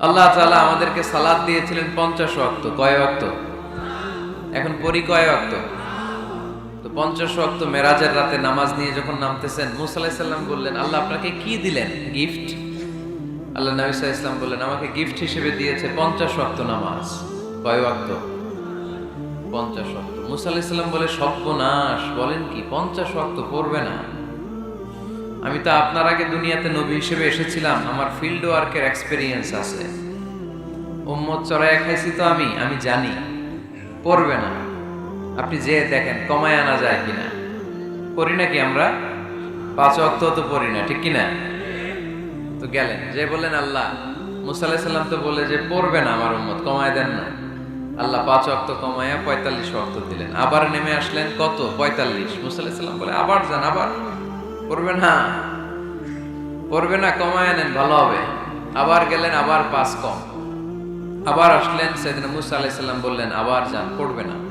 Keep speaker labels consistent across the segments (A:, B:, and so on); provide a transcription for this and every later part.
A: আল্লাহ তালা আমাদেরকে সালাদ দিয়েছিলেন পঞ্চাশ ওয়াক্ত। কয় ওয়াক্ত? এখন পরি কয় ওয়াক্ত? তো পঞ্চাশ ওয়াক্ত মেরাজের রাতে নামাজ নিয়ে যখন নামতেছেন, মুসা আলাইহিস বললেন, আল্লাহ আপনাকে কি দিলেন? গিফট? আল্লাহ নবী সাল্লাল্লাহু ইসলাম বললেন, আমাকে গিফট হিসেবে দিয়েছে পঞ্চাশ ওয়াক্ত নামাজ। কয় ওয়াক্ত? পঞ্চাশ ওয়াক্ত। মুসা আলাইহিস সালাম বলে, সর্বনাশ। বলেন কি? পঞ্চাশ ওয়াক্ত পড়বে না। আমি তো আপনার আগে দুনিয়াতে নবী হিসেবে এসেছিলাম, আমার ফিল্ড ওয়ার্কের এক্সপেরিয়েন্স আছে। উম্মত চড়াইয়া খাইছি তো আমি আমি জানি। পড়বে না। আপনি যে দেখেন, কমায় আনা যায় কিনা। পড়ি নাকি আমরা? পাঁচ অক্ত তো পড়ি না, ঠিক কিনা? তো গেলেন, যে বললেন, আল্লাহ মুসাল্লাহ সাল্লাম তো বলে যে পড়বে না আমার উম্মত, কমায় দেন না। আল্লাহ পাঁচ অক্ত কমায়া পঁয়তাল্লিশ অক্ত দিলেন। আবার নেমে আসলেন, কত? পঁয়তাল্লিশ। মুসাল্লাহ সাল্লাম বলে, আবার যান, আবার। পড়বে না। পড়বে না, কমায় নেন, ভালো হবে। আবার গেলেন, আবার পাঁচ কম। আবার আসলেন, সেদিন মুসা আলাইসাল্লাম বললেন, আবার যান, পড়বে না।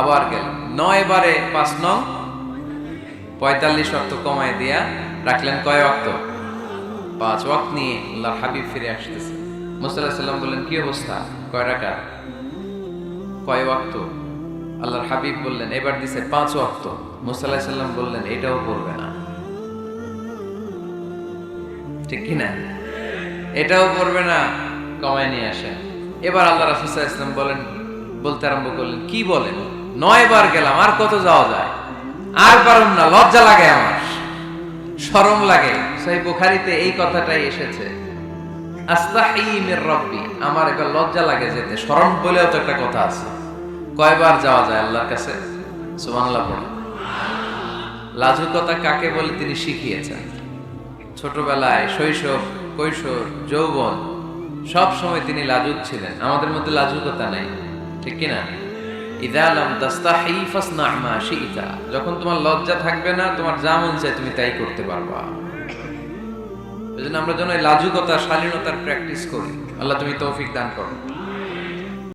A: আবার গেলেন। নয় বারে পাঁচ নং, পঁয়তাল্লিশ অক্ত কমায় দিয়া রাখলেন কয় অক্ত? পাঁচ ওয়াক্ত নিয়ে আল্লাহর হাবিব ফিরে আসতেছে। মুসা আলাইসাল্লাম বললেন, কি অবস্থা? কয় রাখা কয় ওয়াক্ত আল্লাহর হাবিব বললেন, এবার দিছে পাঁচ ওয়াক্ত মুসা আলাইসাল্লাম বললেন, এটাও পড়বে না। ঠিক কিনা? এটাও করবে না, কমায় নিয়ে আসেন এবার আল্লাহ রাসুসাহ ইসলাম বলেন, বলতে আরম্ভ করলেন, কি বলেন? নয় বার গেলাম, আর কত যাওয়া যায়? আর পারুম না, লজ্জা লাগে আমার। শরম লাগে। সেই বুখারিতে এই কথাটাই এসেছে, আস্তাহি মির রব্বি আমার এবার লজ্জা লাগে যেতে। শরম বলেও তো একটা কথা আছে। কয়বার যাওয়া যায় আল্লাহর কাছে? সুবহানাল্লাহ পড়ে লাজুকতা কাকে বলে তিনি শিখিয়েছেন। ছোটবেলায় শৈশব, কৈশোর, যৌবন, সব সময় তিনি লাজুক ছিলেন। আমাদের মধ্যে লাজুকতা নাই, ঠিক কিনা? যখন তোমার লজ্জা থাকবে না, তোমার যা মন চায় তুমি তাই করতে পারবা। এজন্য আমরা যেন এই লাজুকতা শালীনতার প্র্যাকটিস করি। আল্লাহ তুমি তৌফিক দান করো।